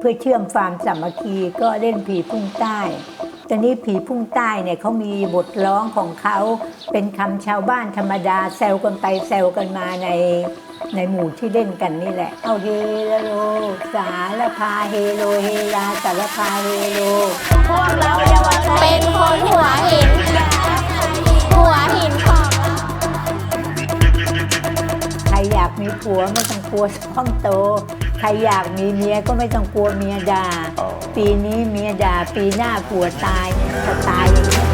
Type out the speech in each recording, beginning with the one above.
เพื่อเชื่อมความสามัคคีก็เล่นผีพุ่งใต้ตอนนี้ผีพุ่งใต้เนี่ยเขามีบทร้องของเขาเป็นคำชาวบ้านธรรมดาแซวกันไปแซวกันมาในในหมู่ที่เล่นกันนี่แหละ เอาเฮลโลสารพาเฮโลเฮลาสารพาเฮโลพวกเราเยาวชนเป็นคนหัวหินหัวหินของใครอยากมีผัวไม่ต้องกลัวท้องโต ใครอยากมีเมียก็ไม่ต้องกลัวเมียด่า อ๋อ ปีนี้เมียด่าปีหน้าผัวตายเนี่ยจะตายอย่างนี้ย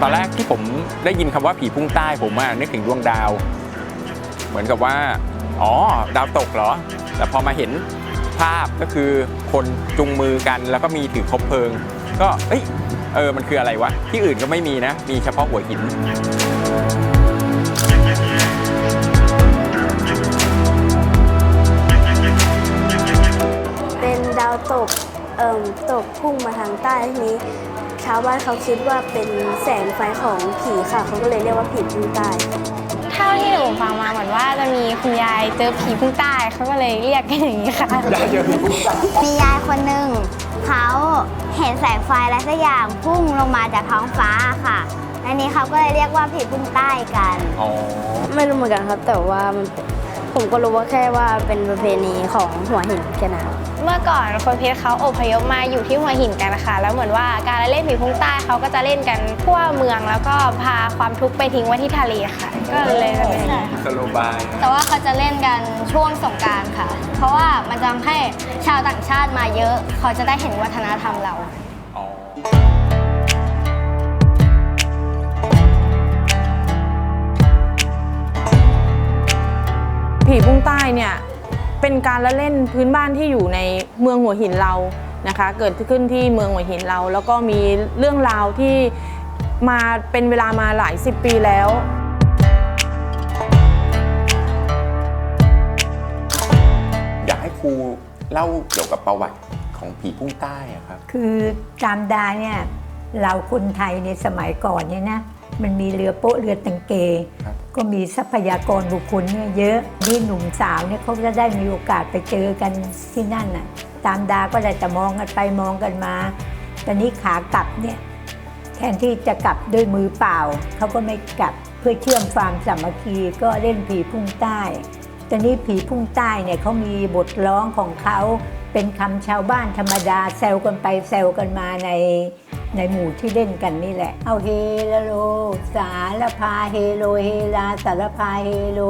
ตอนแรกที่ผมได้ยินคำว่าผีพุ่งใต้ผมอะนึกถึงดวงดาว เหมือนกับว่า อ๋อ ดาวตกเหรอ แต่พอมาเห็นภาพก็คือคนจุงมือกันแล้วก็มีถือคบเพลิง ก็เอ้ย เออมันคืออะไรวะ ที่อื่นก็ไม่มีนะ มีเฉพาะหัวหินเป็นดาวตกเอ่มตกพุ่งมาทางใต้ทีนี้ชาวบ้านเขาคิดว่าเป็นแสงไฟของผีค่ะ เขาก็เลยเรียกว่าผีพุ่งใต้เท่าที่หนูฟังมาเหมือนว่าจะมีคุณยายเจอผีพุ่งใต้เขาก็เลยเรียกกันอย่างนี้ค่ะมียายคนหนึ่งเขาเห็นแสงไฟอะไรสักอย่างพุ่งลงมาจากท้องฟ้าค่ะอันนี้เขาก็เลยเรียกว่าผีพุ่งใต้กัน อ๋อ ไม่รู้เหมือนกันครับ แต่ว่ามัน ผมก็รู้ว่าแค่ว่าเป็นประเพณีของหัวหินแค่นั้นครับเมื่อก่อนคนเพชรเขาอพยพมาอยู่ที่หัวหินกันนะคะแล้วเหมือนว่าการเล่นผีพุ่งใต้เขาก็จะเล่นกันทั่วเมืองแล้วก็พาความทุกข์ไปทิ้งไว้ที่ทะเลค่ะ ก็เลยจะเป็นอย่างนี้สโลบายแต่ว่าเขาจะเล่นกันช่วงสงกรารค่ะ เพราะว่ามันจะทำให้ชาวต่างชาติมาเยอะ เขาจะได้เห็นวัฒนธรรมเรา ผีพุ่งใต้เนี่ยเป็นการละเล่นพื้นบ้านที่อยู่ในเมืองหัวหินเรานะคะ เกิดขึ้นที่เมืองหัวหินเรา แล้วก็มีเรื่องราวที่มาเป็นเวลามาหลายสิบปีแล้วอยากให้ครูเล่าเกี่ยวกับประวัติของผีพุ่งใต้อะครับ คือจามดาเนี่ยเราคนไทยในสมัยก่อนเนี่ยนะ มันมีเรือโป๊ะเรือตังเก ครับ ก็มีทรัพยากรบุคคลเนี่ยเยอะนี่หนุ่มสาวเนี่ยเขาจะได้มีโอกาสไปเจอกันที่นั่นน่ะตามดาก็ได้แต่มองกันไปมองกันมาตอนนี้ขากลับเนี่ยแทนที่จะกลับด้วยมือเปล่าเขาก็ไม่กลับเพื่อเชื่อมความสามัคคีก็เล่นผีพุ่งใต้ตอนนี้ผีพุ่งใต้เนี่ยเขามีบทร้องของเขาเป็นคำชาวบ้านธรรมดาแซวกันไปแซวกันมาใน ในหมู่ที่เล่นกันนี่แหละ เอาเฮโล สารพาเฮโลเฮลาสารพาเฮโล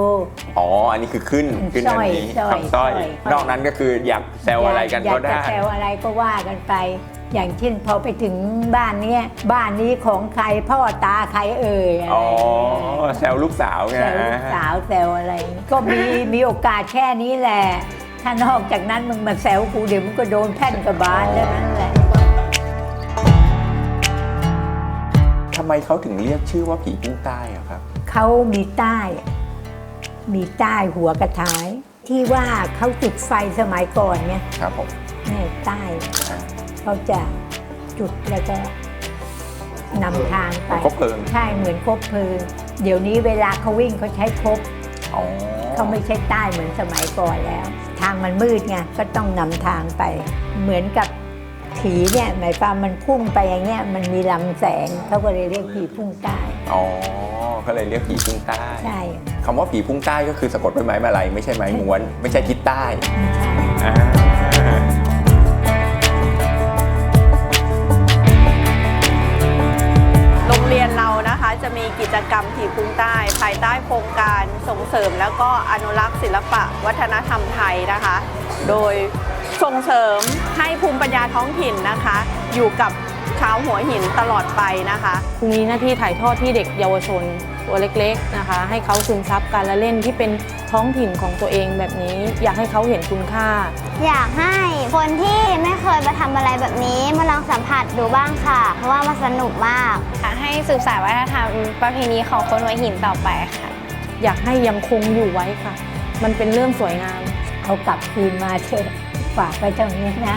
อ๋อ อันนี้คือขึ้นขึ้นสร้อัอนยนี้สร้อยคำสร้อยสร้อย นอกนั้นก็คืออยากแซวอะไรกันอยาก็กจะได้แซวอะไรก็ว่ากันไป อย่างเช่นพอไปถึงบ้านเนี้ยบ้านนี้ของใครพ่อตาใครเอ่ยอะไรอ๋อ แซวลูกสาวไงแซวลูกสาวแซวอะไร ก็มีมีโอกาสแค่นี้แหละ ถ้านอกจากนั้นมึงมาแซวกูเดี๋ยวมึงก็โดนแผ่นกระบาลแล้วนั่นแหละ ทำไมเขาถึงเรียกชื่อว่าผีพุ่งใต้อะครับ เขามีใต้ มีใต้หัวกระท้าย ที่ว่าเขาจุดไฟสมัยก่อนเนี่ยครับผมเนี่ยใต้อ่าเขาจะจุดแล้วก็นำทางไปคบเพลิงใช่เหมือนคบเพลิงเดี๋ยวนี้เวลาเขาวิ่งเขาใช้คบอ๋อเขาไม่ใช่ใต้เหมือนสมัยก่อนแล้ว ทางมันมืดไงก็ต้องนำทางไป เหมือนกับ ผีเนี่ยหมายความมันพุ่งไปอย่างเงี้ยมันมีลำแสงเขาก็เลยเรียกผีพุ่งใต้อ๋อเขาเลยเรียกผีพุ่งใต้ใช่คำว่าผีพุ่งใต้ก็คือสะกดด้วยไม้มาลัยไม่ใช่ไม้ม้วน ไม่ใช่ทิศใต้ไม่ใช่อ่าโรงเรียนเรานะคะจะมีกิจกรรมผีพุงใต้ ภายใต้โครงการส่งเสริมแล้วก็อนุรักษ์ศิลปะวัฒนธรรมไทยนะคะ โดย ส่งเสริมให้ภูมิปัญญาท้องถิ่นนะคะ อยู่กับชาวหัวหินตลอดไปนะคะครูมีหน้าที่ถ่ายทอดที่เด็กเยาวชนตัวเล็กๆนะคะ ให้เขาซึมซับการละเล่นที่เป็นท้องถิ่นของตัวเองแบบนี้ อยากให้เขาเห็นคุณค่า อยากให้คนที่ไม่เคยมาทำอะไรแบบนี้มาลองสัมผัสดูบ้างค่ะ เพราะว่ามันสนุกมากให้สืบสานวัฒนธรรมประเพณีของคนหัวหินต่อไปค่ะ อยากให้ยังคงอยู่ไว้ค่ะ มันเป็นเรื่องสวยงามเอากลับคืนมาเถอะ ฝากไว้เท่านี้นะ